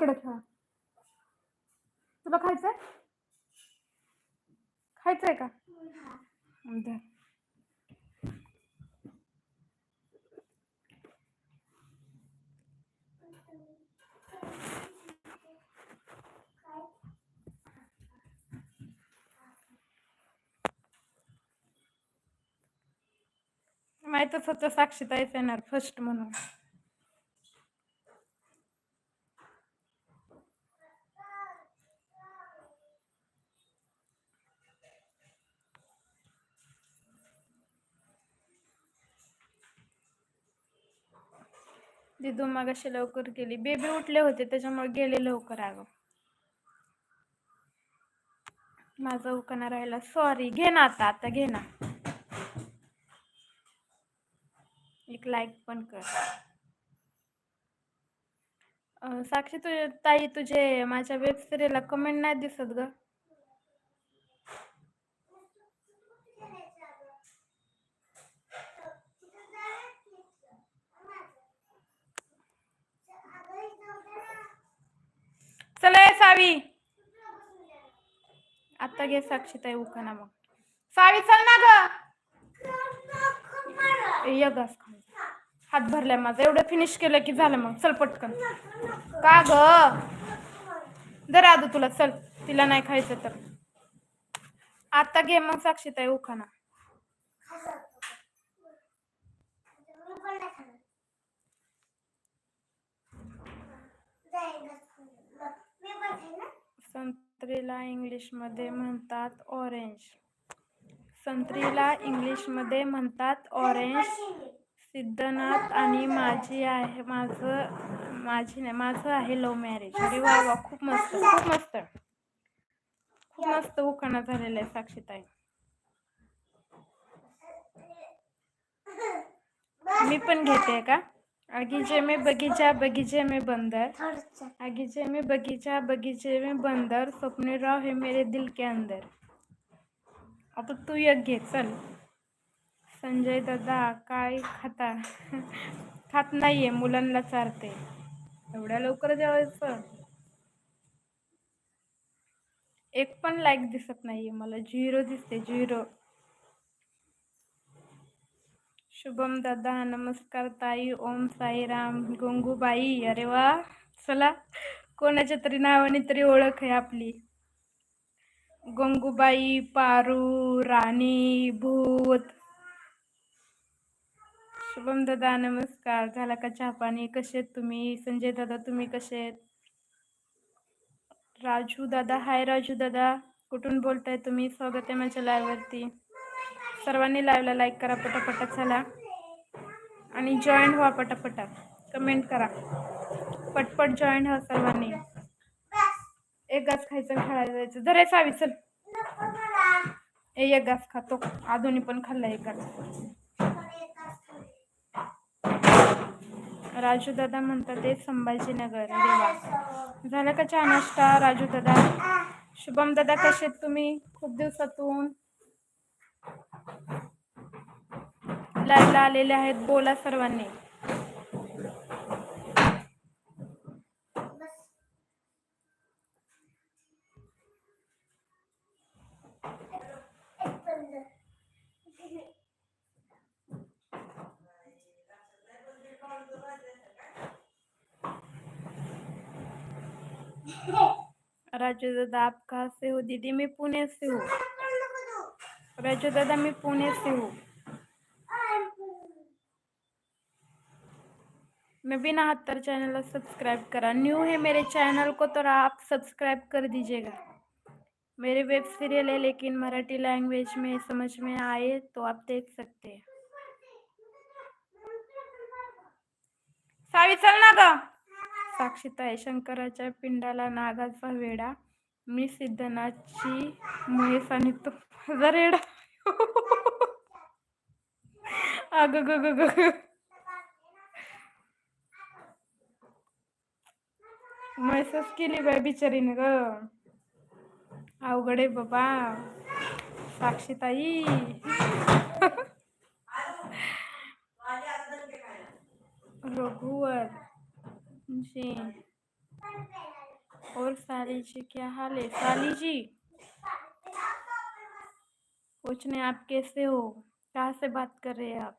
इकडे खेळा तुला खायचंय? खायचंय का? माहितच माहीतच होतं साक्षीताईच येणार फर्स्ट म्हणून. दिदू मागाशी लवकर गेली. बेबी उठले होते त्याच्यामुळे गेले लवकर अगं. माझा उकाना राहिला. सॉरी घे ना आता आता घे ना. एक लाईक पण कर. साक्षी तुझे ताई तुझे माझ्या वेबसिरीला कमेंट नाही दिसत ग. चला ये सावी. आता घे साक्षी ताई उखाना मग. सावी चल ना ग. घास हात भरलाय माझा. एवढं फिनिश केलं की झालं मग. चल पटकन. का ग? दर आदू तुला. चल. तिला नाही खायचं तर. आता घे मग साक्षीताई उखाना संत्रीला इंग्लिशमध्ये म्हणतात ऑरेंज संत्रीला इंग्लिशमध्ये म्हणतात ऑरेंज सिद्धनाथ आणि माझी आहे माझं माझी नाही माझं आहे लव्ह मॅरेज अरे वा वा खूप मस्त खूप मस्त. खूप मस्त उखाणा झालेला आहे साक्षीताई. मी पण घेते का? आगीचे में बगीचा बगीचे में बंदर. आगीचे में बगीचा बगीचे में बंदर. स्वप्ने राव हे मेरे दिल के अंदर. आता तू एक घे चल. संजय दादा काय खाता? खात नाहीये मुलांना चारते. एवढ्या लवकर जेवायचं? एक पण लाईक दिसत नाहीये मला. झिरो दिसते झिरो. शुभम दादा नमस्कार ताई ओम साईराम गंगूबाई अरे वा! चला कोणाच्या तरी नावाने तरी ओळख आहे आपली. गंगूबाई पारू राणी भूत. शुभम दादा नमस्कार. झाला का चहा पाणी? कसे आहेत तुम्ही? संजय दादा तुम्ही कसे आहेत? राजू दादा हाय राजू दादा. कुठून बोलताय तुम्ही? स्वागत आहे माझ्या लाईव्हवरती सर्वांनी लाईव्हला लाईक करा पटापटा चला. आणि जॉईन व्हा पटापटा कमेंट करा. पटपट जॉईन व्हा सर्वांनी. एक गास खायचं खेळायला जायचं. जर सावी चल. ए एक गास खातो आधुनी पण खाल्ला एक गास राजू दादा म्हणतात ते संभाजीनगर अरे झालं का चहा नाश्ता राजू दादा? शुभम दादा कसे आहेत तुम्ही? खूप दिवसातून. लाईव्हला बोला सर्वांनी. राजू दादा आप कहाँ से हो? दीदी मैं पुणे से हूँ। राजू दादा, मैं पुणे से हूँ. मैं भी नहत्तर चैनल सब्सक्राइब करा. न्यू है मेरे चैनल को तो आप सब्सक्राइब कर दीजिएगा. मेरे वेब सीरियल है, लेकिन मराठी लैंग्वेज में, समझ में आए तो आप देख सकते हैं. सावी, चल ना ग. साक्षीताई शंकराच्या पिंडाला नागाचा वेडा मी सिद्धनाथची म्हैस आणि तो माझा रेडा अग ग ग ग. म्हैसच केली बाय बिचारीने ग। रघुवर। जी। और साली जी, क्या हाल है? साली जी। कुछ नाही आप कैसे हो? कहाँ से बात कर रहे आप?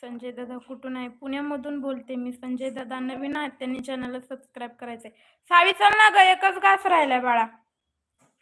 संजय दादा कुठून आहे? पुण्यामधून बोलते मी. संजय दादा नवीन आहेत. त्यांनी चॅनलला सबस्क्राईब करायचंय. सावी चल ना ग. एकच घास राहिलाय बाळा.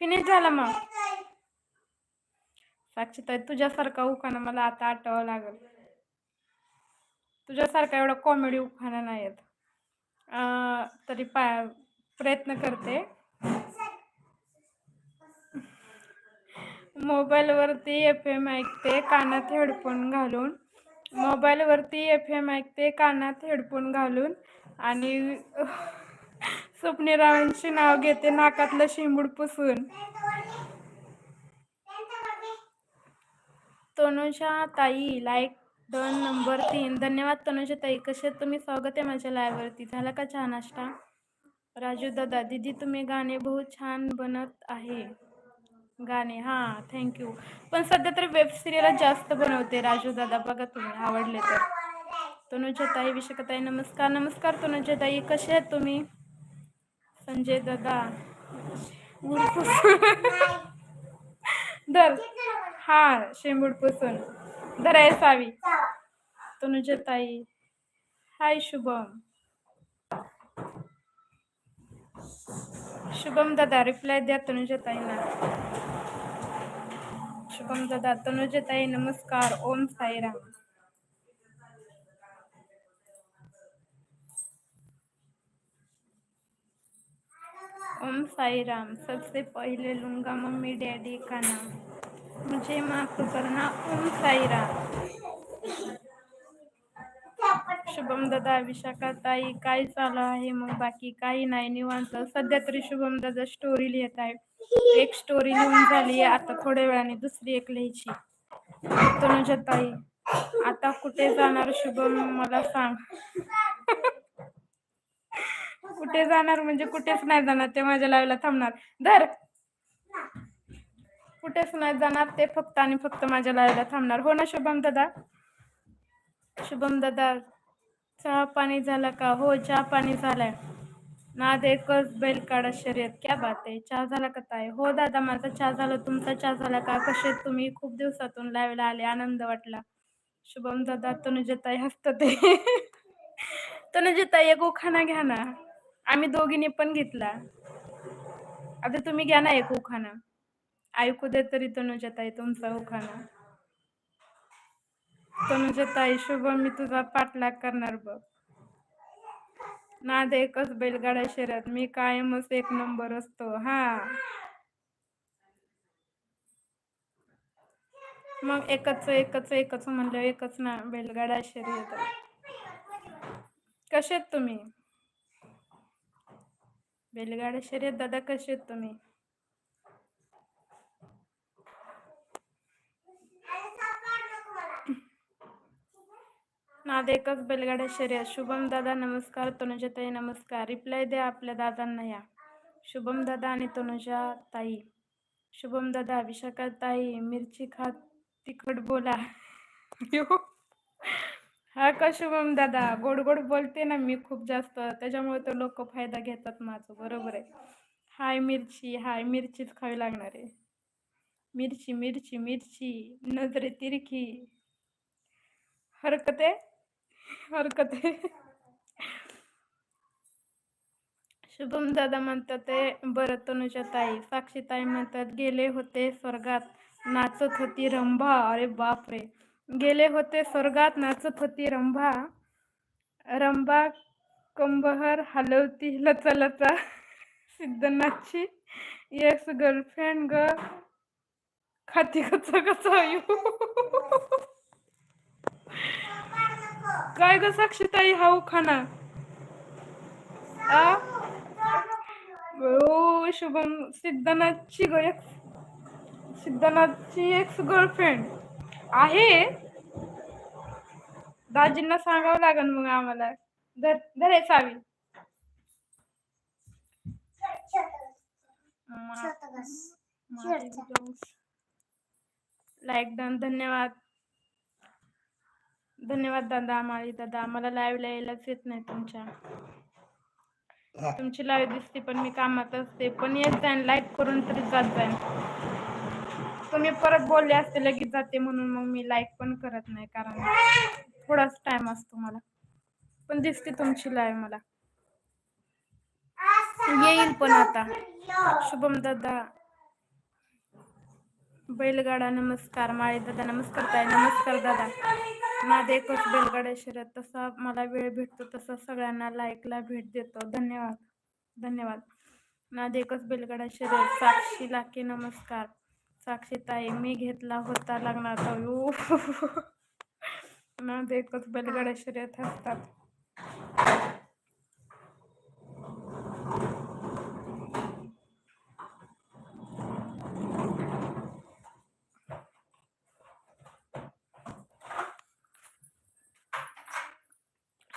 फिनिश झालं मग. साक्षीताई तुझ्यासारखा उखाणा मला आता आठवावं लागेल. तुझ्यासारखा एवढा कॉमेडी उखाणा नाही आहेत तरी पा प्रयत्न करते. मोबाईलवरती एफ एम ऐकते कानात हेडफोन घालून. मोबाईलवरती एफ एम ऐकते कानात हेडफोन घालून. आणि स्वप्नीरावांचे नाव घेते नाकातलं शिंबूड पुसून. तनुषा ताई लाईक दोन नंबर तीन. धन्यवाद तनुषा ताई. कसे तुम्ही? स्वागत आहे माझ्या लाईव्हवरती झाला का छान नाश्ता? राजू दादा दीदी तुम्ही गाणे बहुत छान बनत आहे. गाणे हां थँक्यू पण सध्या तर वेब सिरियल जास्त बनवते राजू दादा. बघा तुम्ही आवडले तर. तनुजा ताई नमस्कार नमस्कार तनुजा ताई. कसे आहेत तुम्ही? संजय दादा. धर. हा शेंबूड पुसून धराय आहे सावी. तनुजा ताई. हाय शुभम. शुभम दादा रिप्लाय द्या तनुजा ताईंना. शुभम दादा तनुजा ताई नमस्कार ओम साईराम. ओम साईराम सबसे पहले लूंगा मम्मी डैडी का नाम मुझे माफ करना ओम साईराम. शुभम दादा विशाखा ताई काय चालू आहे? मग बाकी काही नाही निवांत. सध्या तरी शुभम दादा स्टोरी लिहित आहे. एक स्टोरी लिहून झाली आता थोड्या वेळाने दुसरी एक लिहायची. तनुजा ताई आता कुठे जाणार शुभम? मला सांग. कुठे जाणार? म्हणजे कुठेच नाही जाणार. ते माझ्या लाईव्हला थांबणार. धर. कुठेच नाही जाणार. ते फक्त आणि फक्त माझ्या लाईव्हला थांबणार. हो ना शुभम दादा? शुभम दादा चहा पाणी झाला का? हो चहा पाणी झालाय. नाद एकच बैल काढा शर्यत. क्या बात आहे. चहा झाला का ताई? हो दादा माझा चहा झाला. तुमचा चहा झाला का? कसे तुम्ही? खूप दिवसातून लावायला आले. आनंद वाटला. शुभम दादा तनुजताई हसत ते तनुजताई एक उखाणा घ्या ना. आम्ही दोघींनी पण घेतला. आता तुम्ही घ्या ना एक उखाणा. ऐकू दे तरी तनुजताई तुमचा उखाणा. तनुजताई म्हणजे शुभम मी तुझा पाठलाग करणार बघ. नाद एकच बैलगाडा शर्यत मी कायमच एक नंबर असतो हा. मग एकच एकच एकच म्हणलं एकच ना बैलगाडा शर्यत. कसे आहेत तुम्ही? बैलगाडा शर्यत दादा कसे आहेत तुम्ही? माझं एकच बैलगाड्या शर्यत. शुभम दादा नमस्कार. तनुजा ताई नमस्कार. रिप्लाय द्या आपल्या दादांना या. शुभम दादा आणि तनुजा ताई शुभम दादा विशाखा ताई मिरची खात तिखट बोला. हा का शुभम दादा? गोड गोड बोलते ना मी खूप जास्त. त्याच्यामुळे तर लोक फायदा घेतात माझं. बरोबर आहे. हाय मिरची हाय मिरचीच खावी लागणार आहे. मिरची मिरची मिरची. नजरे तिरखी. हरकत आहे? हरकत आहे. शुभम दादा म्हणतात ते बरं तनुजा ताई साक्षी ताई म्हणतात गेले होते स्वर्गात नाचत होती रंभा. अरे बाप रे गेले होते स्वर्गात नाचत होती रंभा. रंभा कंबहर हलवती लचा लचा. सिद्धनाथची येस गर्लफ्रेंड ग. खाती कच कच काय ग साक्षीताई? हा खाना शुभम सिद्धनाथची ग एक सिद्धनाथची एक्स गर्लफ्रेंड आहे. दाजींना सांगावं लागेल मग आम्हाला. धर धर सावी. लाईक डन धन्यवाद. धन्यवाद दादा माळी दादा. आम्हाला लाईव्हला यायलाच येत नाही तुमच्या. तुमची लाईव्ह दिसते पण मी कामात असते. पण येत जाईन लाईक करून तरी जात जाईन तुम्ही परत बोलले असते लगेच जाते म्हणून मग मी लाईक पण करत नाही कारण थोडाच टाइम असतो मला. पण दिसते तुमची लाईव्ह मला. येईल पण आता. शुभम दादा. बैलगाडा नमस्कार. माळी दादा नमस्कार ताई. नमस्कार दादा. माझे एकच बैलगाडा शर्यत तसा मला वेळ भेटतो तसा सगळ्यांना लाईकला भेट देतो. धन्यवाद. धन्यवाद. नाद एकच बैलगाडा शर्यत साक्षी लाके नमस्कार. साक्षी ताई मी घेतला होता लग्नात माझे एकच बैलगाडा शर्यत असतात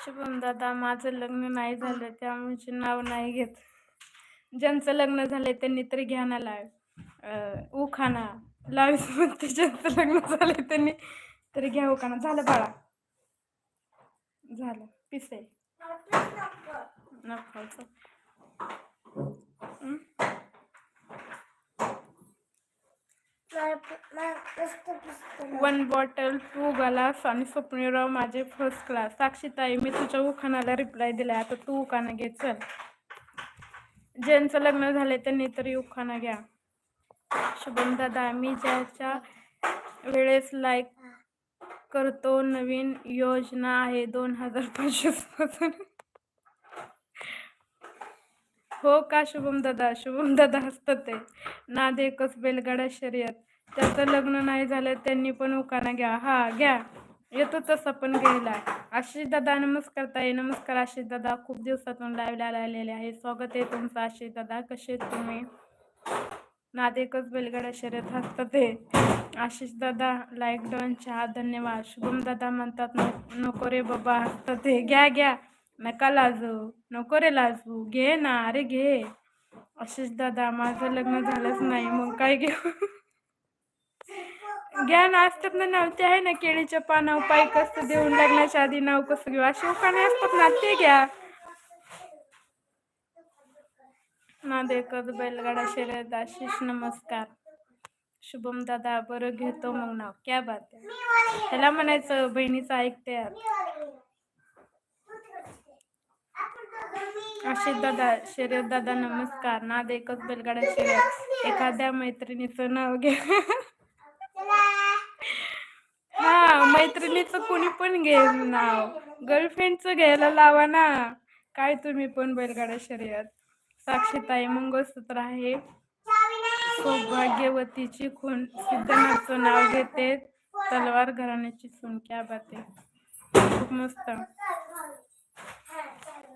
शुभम दादा माझं लग्न नाही झालं त्यामुळे नाव नाही घेत. ज्यांचं लग्न झालंय त्यांनी तरी घ्या ना लाईव्ह उखाना लावीस म्हणते ज्यांचं लग्न झालंय त्यांनी तरी घ्या उखाना झालं बाळा. झालं. पिसे. नको चल. हं? वन बॉटल टू गलास आणि स्वप्नीराव माझे फर्स्ट क्लास साक्षीताई मी तुझ्या उखाणाला रिप्लाय दिला आता तू उखाणा घे चल. ज्यांचं लग्न झालंय त्यांनी तरी उखाणा घ्या. शुभम दादा मी ज्याच्या वेळेस लाईक करतो नवीन योजना आहे दोन हजार पंचवीसपासून. हो का शुभम दादा? शुभम दादा हसतात ते. नाद एकच बैलगाडा शर्यत. त्याचं लग्न नाही झालं त्यांनी पण उकाना घ्या. हा घ्या. येतो तसं पण घ्यायला. आशिष दादा नमस्कार ताई. नमस्कार आशिष दादा. खूप दिवसातून लाईव्हला आलेले आहे. स्वागत आहे तुमचं आशिष दादा. कसे आहेत तुम्ही? नाद एकच बैलगाडा शर्यत हसतात ते. आशिष दादा लाईक डॉन चहा धन्यवाद. शुभम दादा म्हणतात "न- नको रे बाबा हसतात ते. घ्या घ्या. नका लाजू नको रे लाजू. घे ना अरे घे. आशिष दादा माझं लग्न झालंच नाही मग काय घेऊ? घ्या ना असतात ना नाव ते आहे ना केळीच्या पानाव पाय कसं देऊन लग्नाच्या आधी नाव कसं घेऊ? अशी उखाणे असतात ना ते घ्या. नाद एकच बैलगाडा शर्यत आशिष नमस्कार. शुभम दादा बरं घेतो मग नाव. क्या बात आहे. ह्याला म्हणायचं बहिणीचं ऐकते आशिष दादा शर्यत दादा नमस्कार. नाद एकच बैलगाडा शर्यत. एखाद्या मैत्रिणीचं नाव घ्या हा मैत्रिणीचं कोणी पण घे नाव. गर्लफ्रेंडचं घ्यायला लावा ना. काय तुम्ही पण बैलगाडा शर्यत. साक्षीताई मंगळसूत्र आहे. सौभाग्यवतीची खून. सिद्धनाथचं नाव घेते. तलवार घराण्याची सून क्या बाते. खूप मस्त.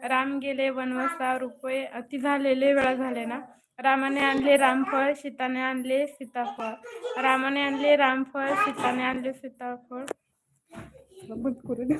राम गेले वनवासा रुपये अति झालेले वेळा झाले ना? रामाने आणले रामफळ सीताने आणले सीताफळ. रामाने आणले रामफळ सीताने आणले सीताफळ. बंद करू दे.